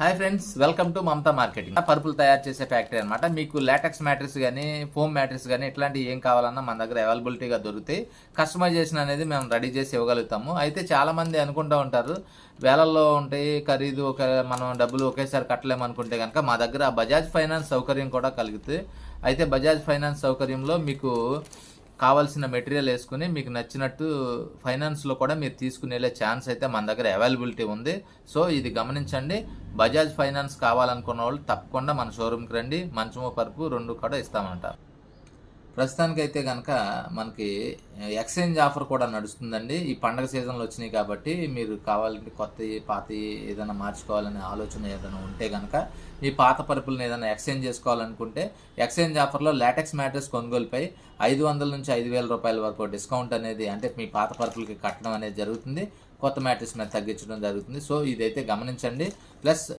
Hi friends welcome to Mamata marketing పరుపులు తయారు చేసే ఫ్యాక్టరీ అనమాట మీకు లాటెక్స్ మ్యాట్రిక్స్ కానీ ఫోమ్ మ్యాట్రిక్స్ కానీ ఇట్లాంటివి ఏం కావాలన్నా మన దగ్గర అవైలబిలిటీగా దొరుకుతాయి. కస్టమైజేషన్ అనేది మేము రెడీ చేసి ఇవ్వగలుగుతాము. అయితే చాలామంది అనుకుంటూ ఉంటారు వేలల్లో ఉంటాయి ఖరీదు ఒక మనం డబ్బులు ఒకేసారి కట్టలేము అనుకుంటే కనుక మా దగ్గర బజాజ్ ఫైనాన్స్ సౌకర్యం కూడా కలుగుతుంది. అయితే బజాజ్ ఫైనాన్స్ సౌకర్యంలో మీకు కావాల్సిన మెటీరియల్ వేసుకుని మీకు నచ్చినట్టు ఫైనాన్స్లో కూడా మీరు తీసుకునేలే ఛాన్స్ అయితే మన దగ్గర అవైలబిలిటీ ఉంది. సో ఇది గమనించండి. బజాజ్ ఫైనాన్స్ కావాలనుకున్న వాళ్ళు తప్పకుండా మన షోరూమ్కి రండి. మంచము పరుపు రెండు కూడా ఇస్తామంట. ప్రస్తుతానికైతే కనుక మనకి ఎక్స్చేంజ్ ఆఫర్ కూడా నడుస్తుందండి. ఈ పండగ సీజన్లో వచ్చినాయి కాబట్టి మీరు కావాలంటే కొత్త పాత ఏదైనా మార్చుకోవాలనే ఆలోచన ఏదైనా ఉంటే కనుక మీ పాత పరుపులను ఏదైనా ఎక్స్చేంజ్ చేసుకోవాలనుకుంటే ఎక్స్చేంజ్ ఆఫర్లో లాటెక్స్ మ్యాట్రెస్ కొనుగోలుపై ఐదు వందల నుంచి ఐదు వేల రూపాయల వరకు డిస్కౌంట్ అనేది అంటే మీ పాత పరుపులకి కట్టడం అనేది జరుగుతుంది. కొత్త మ్యాట్రెస్ మీద తగ్గించడం జరుగుతుంది. సో ఇదైతే గమనించండి. ప్లస్